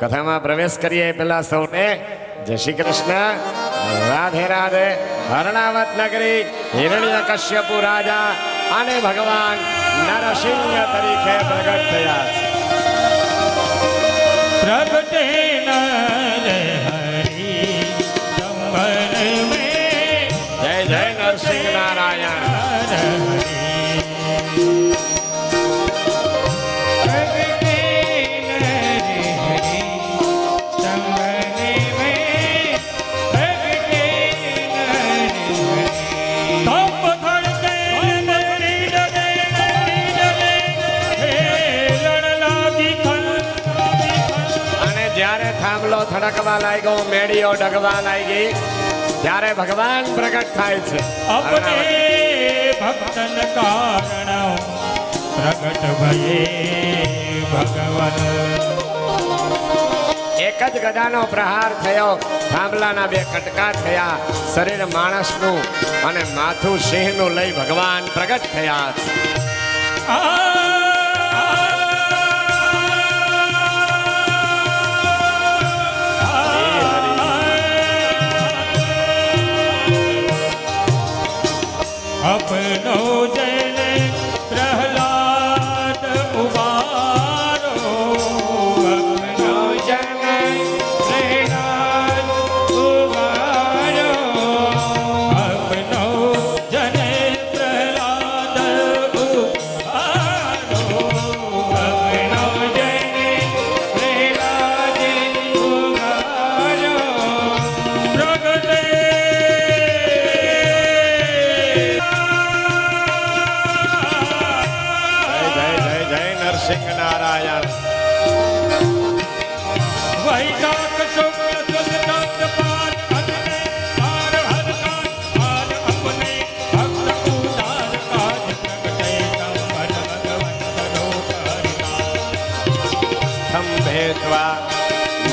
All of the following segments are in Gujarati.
કથામાં પ્રવેશ કરીએ પેલા સૌને જય શ્રી કૃષ્ણ રાધે રાધે હરણાવત નગરી હિરણ્ય કશ્યપુ રાજા અને ભગવાન નરસિંહ તરીકે પ્રગટ થયા. પ્રગટે થાંભલો થડકવા લાગ્યો મેળીઓ ડગવા લાગી ત્યારે ભગવાન પ્રગટ થાય છે. અપને ભક્તન કારણ પ્રગટ ભયે ભગવાન. એક જ ગદાનો પ્રહાર થયો. થાંભલાના બે કટકા થયા. શરીર માણસનું અને માથું સિંહનું લઈ ભગવાન પ્રગટ થયા.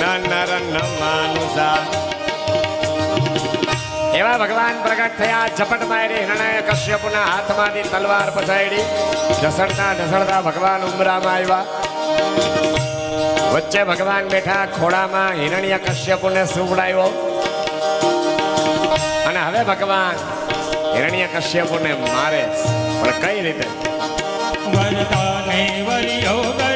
ન નર ન એવા ભગવાન પ્રગટ થયા, ઝપટ મારી હિરણ્ય કશ્યપના હાથમાંથી તલવાર પછાડી ઢસડતા ઢસડતા ભગવાન ઉમરામાં આવ્યા. વચ્ચે ભગવાન બેઠા ખોડામાં હિરણ્ય કશ્યપુને સુવડાવ્યો. અને હવે ભગવાન હિરણ્ય કશ્યપુને મારે. પણ કઈ રીતે? વરિયો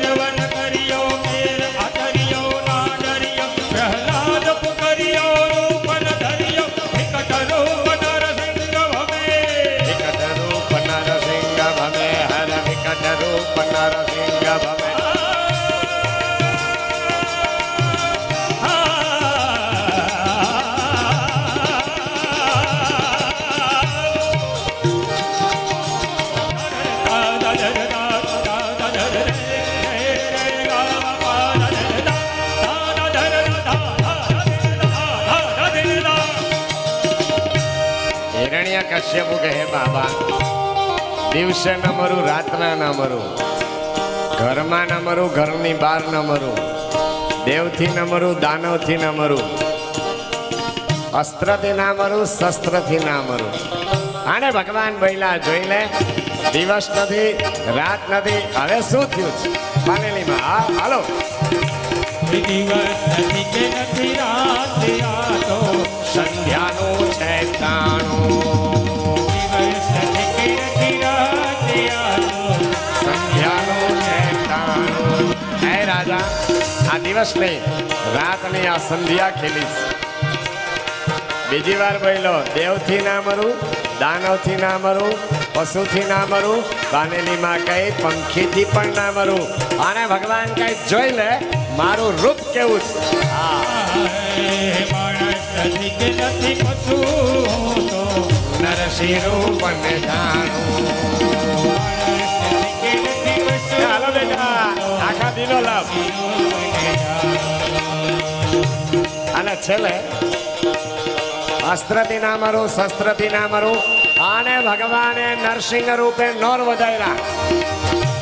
કશ્યપુ કહે બાબા, દિવસે ન મરું, રાતના ન મરું, ઘરમાં ન મરું, ઘરની બહાર ન મરું, દેવથી ન મરું, દાનવથી ન મરું, અસ્ત્રથી ના મરું, શસ્ત્રથી ના મરું. આને ભગવાન બૈલા જોઈ લે, દિવસ નથી, રાત નથી, હવે શું થયું છે? પાનેલીમાં હા, હાલો. સંધ્યાનું છે તાણું. દિવસ નહીં રાતની આ સંધ્યા ખેલીશ. બીજી વાર બોલો દેવથી ના મરું દાનવથી ના મરું પશુથી ના મરું બાનેલીમાં કઈ પંખીથી પણ ના મરું. અને ભગવાન કઈ જોઈ લે મારું રૂપ કેવું છે? નરસિંહ રૂપ જાણું ચાલો બેટા આખા દિલો લાભ. અને છેલ્લે. અસ્ત્રથી ના મરું શસ્ત્રથી ના મરું. આને ભગવાને નરસિંહ રૂપે નોર વધાર્યા.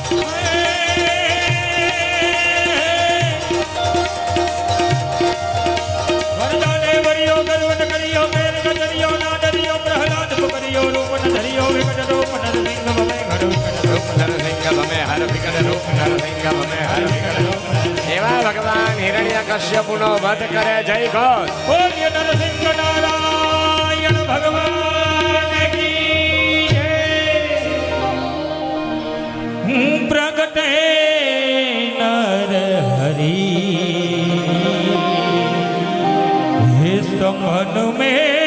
ભગવાન હિરણ્ય કશ્યપુનો વધ કરે જય ઘોષ બોલ્ય નરસિંહ નારાયણ ભગવાન કી જય. હું પ્રગટે નર હરી હે સ્તંભન में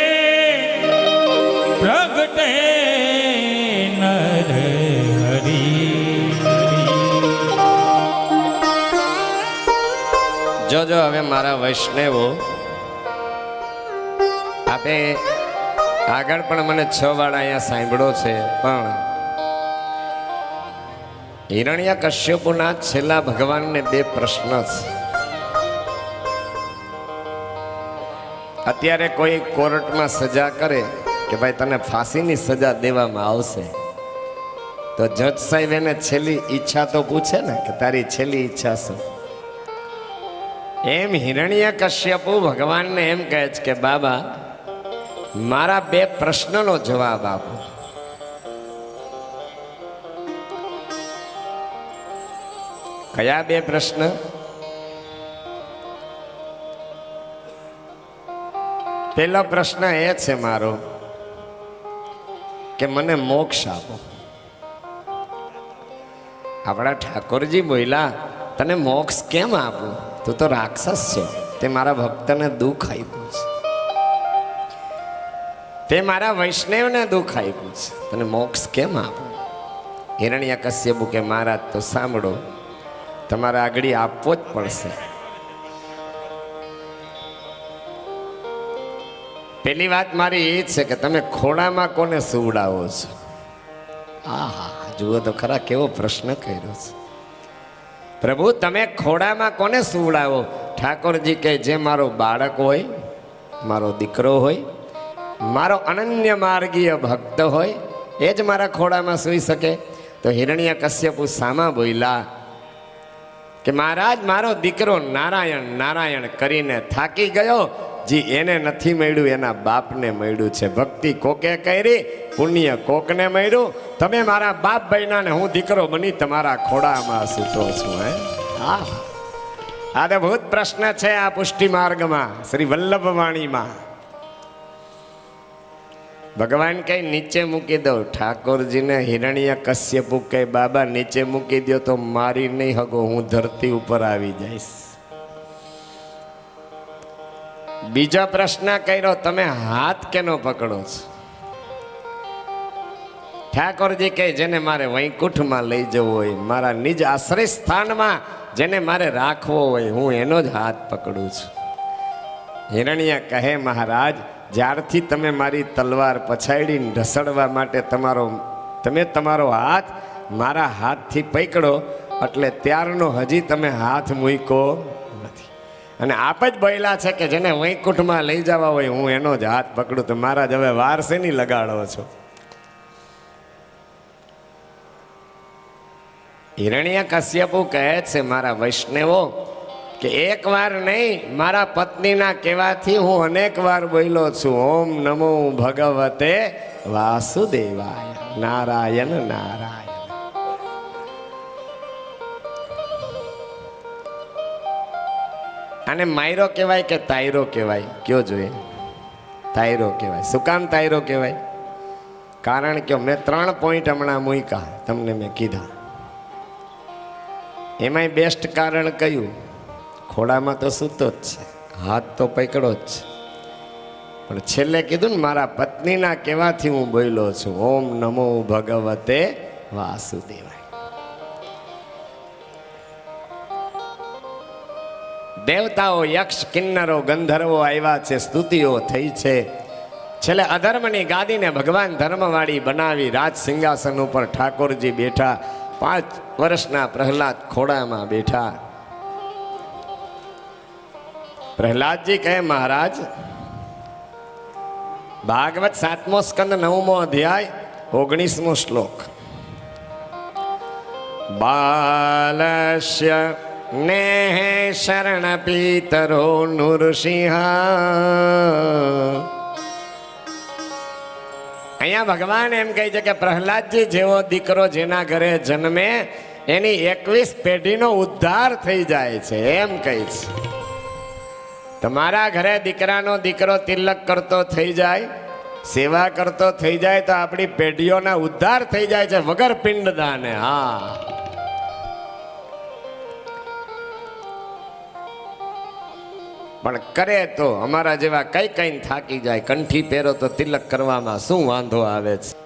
હવે મારા વૈષ્ણવો, આપે આગળ પણ મને છ વાળા અહીંયા સાંભળો છે, પણ હિરણ્યા કશ્યપુના છેલ્લા ભગવાનને બે પ્રશ્ન છે. અત્યારે કોઈ કોર્ટમાં સજા કરે કે ભાઈ તને ફાંસીની સજા દેવામાં આવશે, તો જજ સાહેબ એને છેલ્લી ઈચ્છા તો પૂછે ને કે તારી છેલ્લી ઈચ્છા શું? એમ હિરણ્ય કશ્યપુ ભગવાનને એમ કહે છે કે, બાબા, મારા બે પ્રશ્નનો જવાબ આપો. કયા બે પ્રશ્ન? પેલો પ્રશ્ન એ છે મારો કે, મને મોક્ષ આપો. આપણા ઠાકોરજી બોલ્યા, તને મોક્ષ કેમ આપું? તું તો રાક્ષસ છે. તે મારા ભક્તને દુઃખ આપ્યું છે. તે મારા વૈષ્ણવને દુઃખ આપ્યું છે. તને મોક્ષ કેમ આપું? હિરણ્ય કશ્યપુ કે, મહારાજ, તો સાંભળો. તમારે આગળ આપવો જ પડશે. પેલી વાત મારી એ છે કે તમે ખોડામાં કોને સુવડાવો છો? આહા, જુઓ તો ખરા કેવો પ્રશ્ન કર્યો છે. પ્રભુ, તમે ખોડામાં કોને સુવડાવો? ઠાકોરજી કે જે મારો બાળક હોય, મારો દીકરો હોય, મારો અનન્ય માર્ગીય ભક્ત હોય, એ જ મારા ખોડામાં સૂઈ શકે. તો હિરણ્ય કશ્યપુ સામા બોલ્યા કે, મહારાજ, મારો દીકરો નારાયણ નારાયણ કરીને થાકી ગયો જી, એને નથી મળ્યું, એના બાપને મળ્યું છે. ભક્તિ કોકે કરી? પુણ્ય કોકને મળ્યું? તમે મારા બાપ બન્યા ને હું દીકરો બની તમારા ખોડામાં સૂતો છું, હે? હા. ભૂત પ્રશ્ન છે આ પુષ્ટિ માર્ગમાં, શ્રી વલ્લભવાણીમાં. ભગવાન કઈ નીચે મૂકી દો. ઠાકોરજીને હિરણ્ય કશ્યપુ કે બાબા, નીચે મૂકી દો તો મારી નહીં હગો, હું ધરતી ઉપર આવી જઈશ. બીજો પ્રશ્ન કર્યો, તમે હાથ કેનો પકડો છો? ઠાકોરજી કહે, જેને મારે વૈકુંઠમાં લઈ જવો હોય, મારા નિજ આશ્રય સ્થાનમાં જેને મારે રાખવો હોય, હું એનો જ હાથ પકડું છું. હિરણ્ય કહે, મહારાજ, જ્યારથી તમે મારી તલવાર પછાડીને ઢસડવા માટે તમારો, તમે તમારો હાથ મારા હાથથી પકડો, એટલે ત્યારનો હજી તમે હાથ મૂક્યો અને આપ જ બોલ્યા છે કે જેને વૈકુંઠમાં લઈ જવા હોય, હું એનો જ હાથ પકડું તો મહારાજ, હવે વાર શેની લગાડો છો? હિરણ્ય કશ્યપુ કહે છે મારા વૈષ્ણવો કે એક વાર નહીં, મારા પત્નીના કહેવાથી હું અનેક વાર બોલ્યો છું. ઓમ નમો ભગવતે વાસુદેવાય. નારાયણ નારાયણ. આને માયરો કહેવાય કે તાયરો કહેવાય? કયો જોઈએ? તાયરો કહેવાય. શું કામ તાયરો કહેવાય? કારણ કે મેં ત્રણ પોઈન્ટ હમણાં મૂક્યા, તમને મેં કીધા. એમાંય બેસ્ટ કારણ કયું? ખોડામાં તો સૂતો જ છે, હાથ તો પકડો જ છે. પણ છેલ્લે કીધું ને, મારા પત્નીના કહેવાથી હું બોલ્યો છું, ઓમ નમો ભગવતે વાસુદેવાય. દેવતાઓ, યક્ષ, કિન્નરો, ગંધર્વો આવ્યા છે, સ્તુતિઓ થઈ છે. છેલ્લે અધર્મની ગાદીને ભગવાન ધર્મવાળી બનાવી રાજ સિંહાસન ઉપર ઠાકોરજી બેઠા, પાંચ વર્ષના પ્રહલાદ ખોડામાં બેઠા. પ્રહલાદજી કહે, મહારાજ, ભાગવત સાતમો સ્કંદ નવમો અધ્યાય, ઓગણીસમો શ્લોક. બાલસ્ય નેહ શરણ પીતરો નૃસિંહ અહીંયા ભગવાન એમ કહે છે કે પ્રહલાદજી જેવો દીકરો જેના ઘરે જન્મે, એની એકવીસ પેઢીનો ઉદ્ધાર થઈ જાય છે, એમ કહે છે. તમારા ઘરે દીકરાનો દીકરો તિલક કરતો થઈ જાય, સેવા કરતો થઈ જાય, તો આપણી પેઢીઓના ઉદ્ધાર થઈ જાય છે, વગર પિંડદાને, હા. પણ કરે તો અમારા જેવા કઈ કઈ થાકી જાય. કંઠી પહેરો તો તિલક કરવામાં શું વાંધો આવે છે?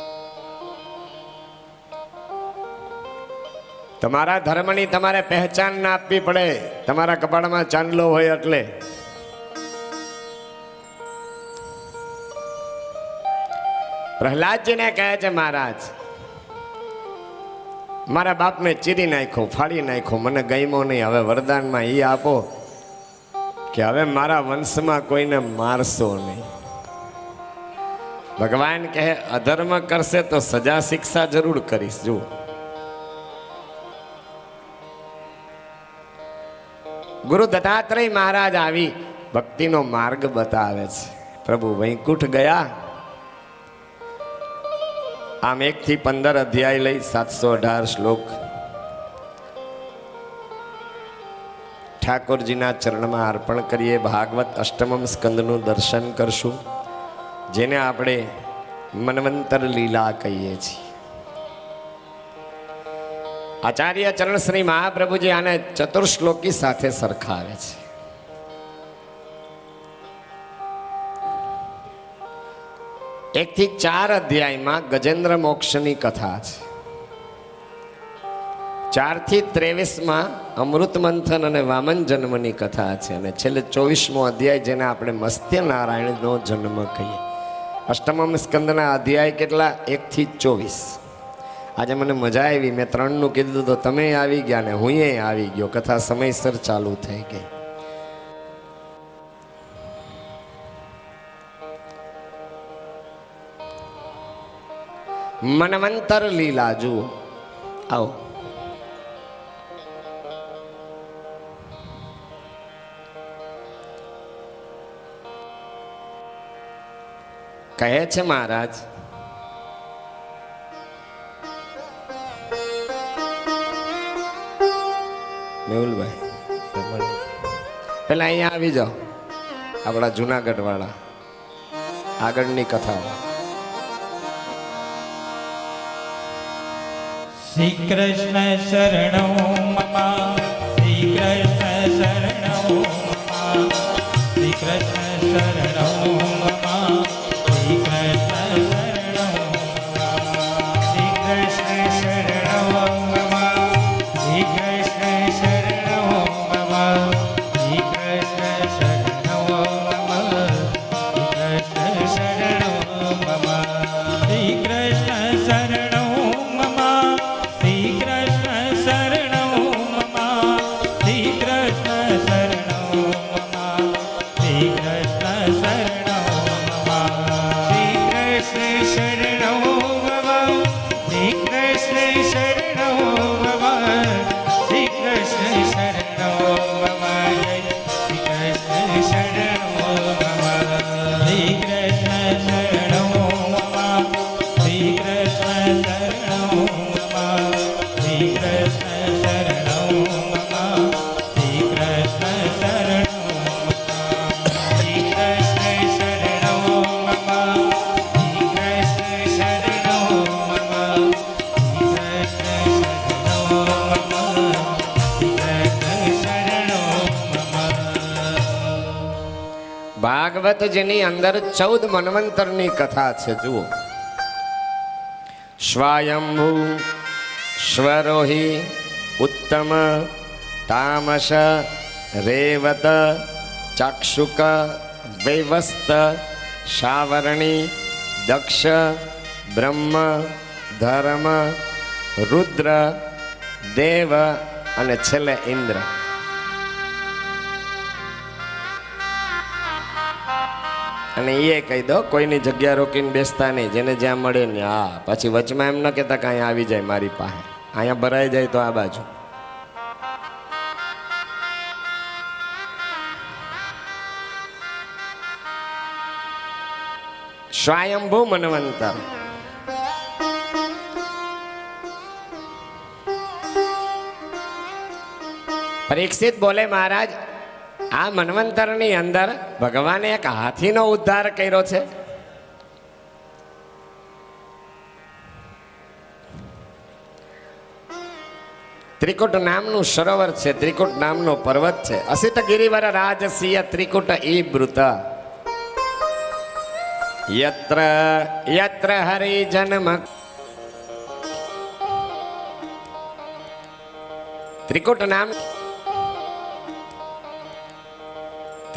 તમારા ધર્મની તમારે પહેચાન ના આપવી પડે. તમારા કપાળમાં ચાંદલો હોય એટલે. પ્રહલાદજીને કહે છે, મહારાજ, મારા બાપને ચીરી નાખ્યો, ફાડી નાખ્યો, મને ગમ્યો નહીં. હવે વરદાનમાં એ આપો. કે હવે મારા વંશમાં કોઈને મારશો નહીં. ભગવાન કહે, અધર્મ કરશે તો સજા શિક્ષા જરૂર કરીશ. જુઓ. ગુરુ દત્તાત્રેય મહારાજ આવી ભક્તિનો માર્ગ બતાવે છે. પ્રભુ, વૈકુંઠ ગયા? આમ એક થી પંદર અધ્યાય લઈ સાતસો અઢાર શ્લોક ઠાકોરજીના ચરણમાં અર્પણ કરીએ. ભાગવત અષ્ટમમ સ્કંદનું દર્શન કરશું, જેને આપણે મનવંતર લીલા કહીએ છીએ. આચાર્ય ચરણ શ્રી મહાપ્રભુજી આને ચતુર્શ્લોકી સાથે સરખાવે છે. એક થી ચાર અધ્યાયમાં ગજેન્દ્ર મોક્ષની કથા છે. ચારથી ત્રેવીસમાં અમૃત મંથન અને વામન જન્મની કથા છે અને છેલ્લે ચોવીસમો અધ્યાય જેને આપણે મત્સ્ય નારાયણનો જન્મ કહીએ. અષ્ટમમ સ્કંદના અધ્યાય કેટલા? એકથી ચોવીસ. આજે મને મજા આવી, મેં ત્રણનું કીધું તો તમે આવી ગયા ને હું આવી ગયો. કથા સમયસર ચાલુ થઈ ગઈ. મનવંતર લીલા જુઓ. આવો. કહે છે મહારાજ. મેહુલભાઈ પેલા અહીંયા આવી જાઓ, આપણા જુનાગઢ વાળા આગળની કથાઓ. શ્રી કૃષ્ણ શરણ શ્રી કૃષ્ણ શરણો મમ ભાગવતજીની અંદર ચૌદ મનવંતરની કથા છે, જુઓ. સ્વયંભૂ સ્વરોહી ઉત્તમ, તામસ, રેવત, ચાક્ષુક, વૈવસ્ત સાવરણી દક્ષ, બ્રહ્મ, ધર્મ, રુદ્ર, દેવ અને છેલ્લે ઇન્દ્ર. અને એ કહી દો, કોઈની જગ્યા રોકીને બેસતા નહીં, જેને જ્યાં મળે ને હા, પછી વચમાં એમ ન કહેતા કે અહીંયા આવી જાય મારી પાસે. અહીંયા ભરાઈ જાય તો આ બાજુ. સ્વયંભૂ મનવંતર. પરીક્ષિત બોલે મહારાજ આ મનવંતરની અંદર ભગવાને એક હાથીનો ઉદ્ધાર કર્યો છે. ત્રિકુટ નામનું સરોવર છે, ત્રિકુટ નામનો પર્વત છે. અસિત ગિરિવર રાજસીય ત્રિકુટ ઈ બ્રુત યત્ર યત્ર હરિજન્મ ત્રિકુટ નામ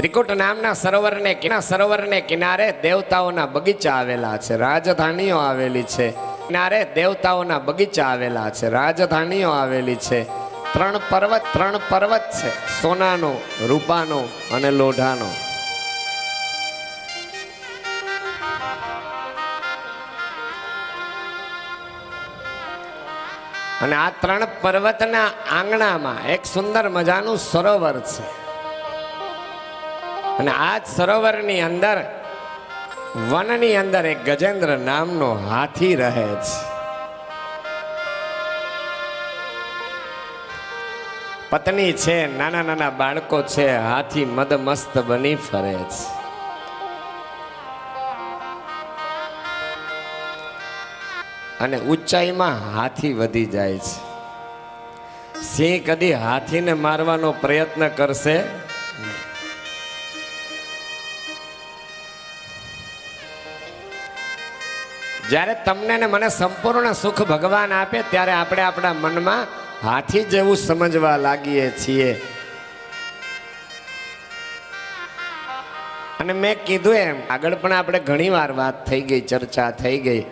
ત્રિકુટ નામના સરોવરને સરોવરને કિનારે દેવતાઓના બગીચા આવેલા છે. રાજધાનીઓ આવેલી છે. કિનારે દેવતાઓના બગીચા આવેલા છે. રાજધાનીઓ આવેલી છે. ત્રણ પર્વત ત્રણ પર્વત છે. સોનાનો, રૂપાનો અને લોઢાનો. અને આ ત્રણ પર્વતના આંગણામાં એક સુંદર મજાનું સરોવર છે. અને આ જ સરોવરની અંદર, વનની અંદર એક ગજેન્દ્ર નામનો હાથી રહે છે પત્ની છે, નાના નાના બાળકો છે, હાથી મદમસ્ત બની ફરે છે અને ઊંચાઈમાં હાથી વધી જાય છે. સિંહ કદી હાથીને મારવાનો પ્રયત્ન કરશે? જ્યારે તમને ને મને સંપૂર્ણ સુખ ભગવાન આપે, ત્યારે આપણે આપણા મનમાં હાથી જેવું સમજવા લાગીએ છીએ. અને મેં કીધું એમ, આગળ પણ આપણે ઘણી વાર વાત થઈ ગઈ, ચર્ચા થઈ ગઈ.